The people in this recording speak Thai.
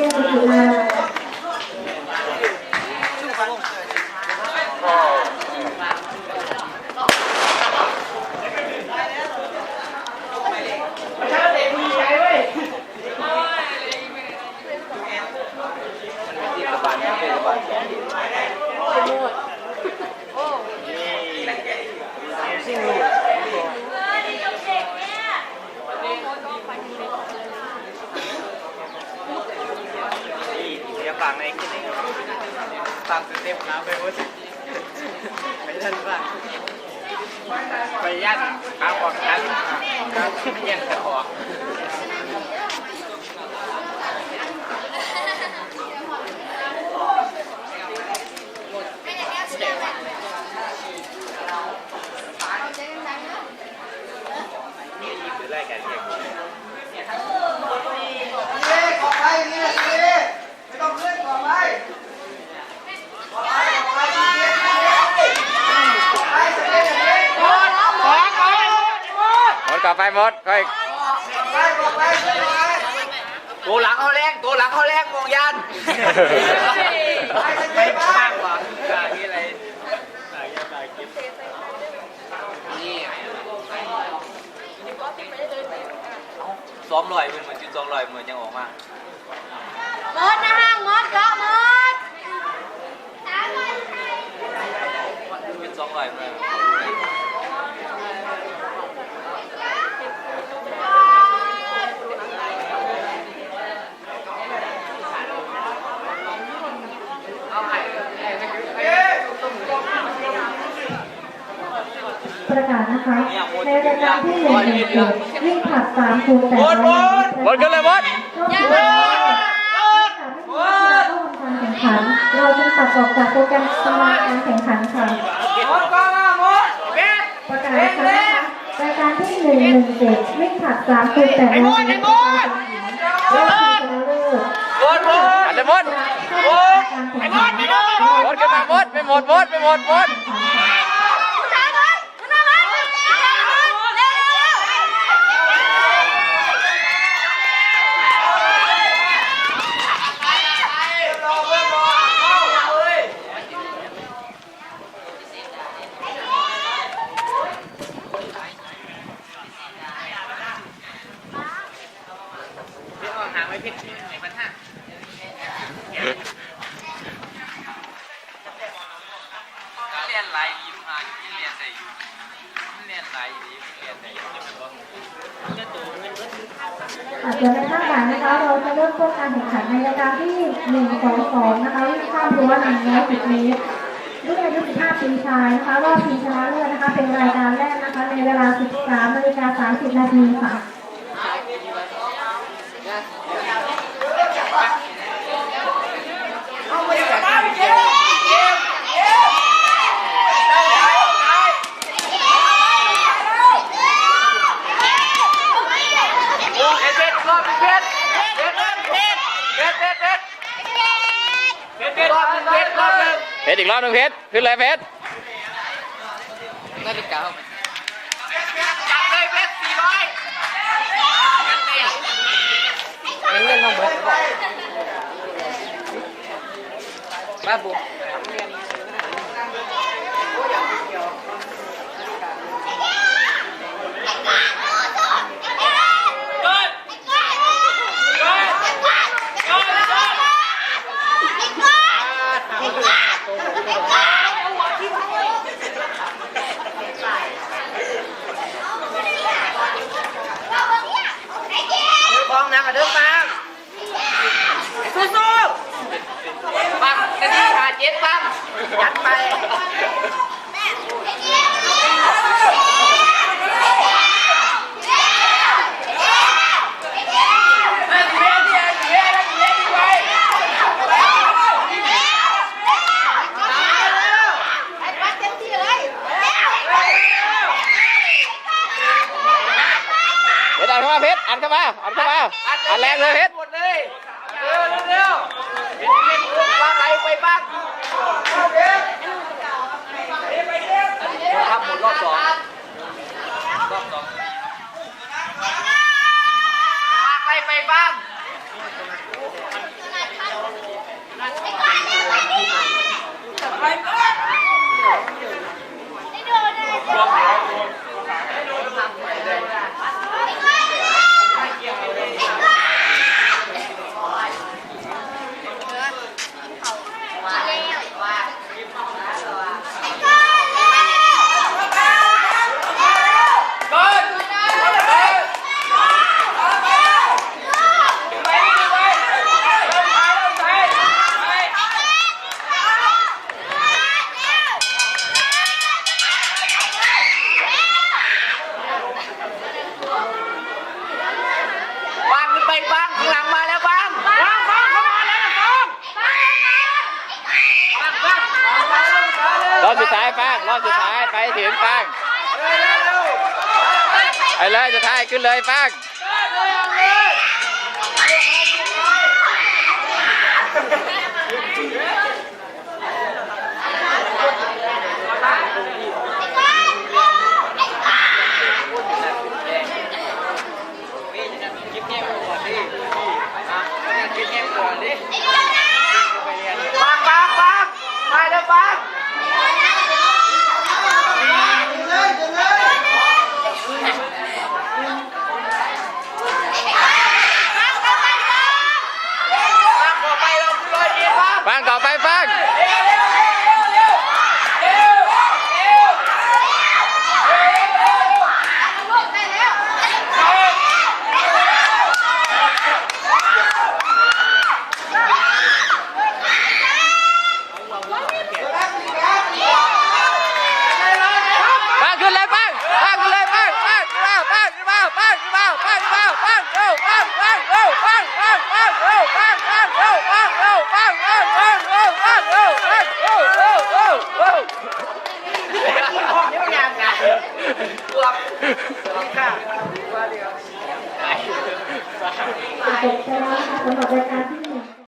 谢谢你们างในคลิปนี้ฟังเต็มน้ำไปหมดไปท่านบ้างไปยัดขาออกกันยังจะออกนี่คือรายการเรียก หมดกลับไปหมดค่อยตัวหลังเขาแรงตัวหลังเขาแรงมองยันไม่ข้างว่ะนี่อะไรซ้อมลอยเป็นเหมือนจุดซ้อมลอยเหมือนยังออกมาหมดนะฮะหมดก็หมดเป็นซ้อมลอยมา ประกาศนะคะในรายการที่หนึ่งหนึ่งเจ็ดวิ่งผลัดสามคูณแปดร้อยหมดกันเลยหมดยังไม่การแข่งขันเราจึงตัดออกจากโปรแกรมตารางการแข่งขันค่ะหมดก็มาหมดเบ็ดประกาศนะคะรายการที่หนึ่งหนึ่งเจ็ดวิ่งผลัดสามคูณแปดร้อยเมตรรอบชิงชนะเลิศหมดหมดอันเดมดไอ้บอลไอ้บอลหมดกันมาหมดไม่หมดหมดไม่หมดหมดช้าหน่อยคุณน้องเร็วเร็วเร็ว เดี๋ยวหางไว้พิษในพันห้าเรียนหลายดีมากเรียนได้อยู่เรียนหลายดีเรียนได้อยู่นี่มันก็อาจจะในภาคบ่ายนะคะ เราจะเริ่มต้นการแข่งขันในรายการที่หนึ่งสองสองนะคะวิ่งข้ามรั้วหนึ่งร้อยสิบเมตรรุ่นอายุ15ปีชายนะคะรอบชิงชนะเลิศนะคะ เป็นรายการแรกนะคะ ในเวลา 13นาฬิกา30นาทีค่ะ รอบหนึ่งเพชรรอบหนึ่งเพชรอีกรอบหนึ่งเพชรขึ้นเลยเพชรนาฬิกาจับเลยเพชรสี่ร้อยเงินมาเบิดบ้าบุ ฟองน้ำกระเดิมปังสู้ๆปังนาทีขาเจ็ดปัง ยัดไปเพชรอัดเข้ามาเพชรอัดเข้ามาอัดเข้ามาอัดแรงเลยเพชรหมดเลยเร็วเร็วเร็ว ข้างหลังมาแล้วฟังบ้างฟ้างเข้ามาแล้วบ้างบ้างบ้างบ้รอบสุดท้ายฟังรอบสุดท้ายไปถึงป้างไปเลยสุดท้ายขึ้นเลยฟัาง 我在看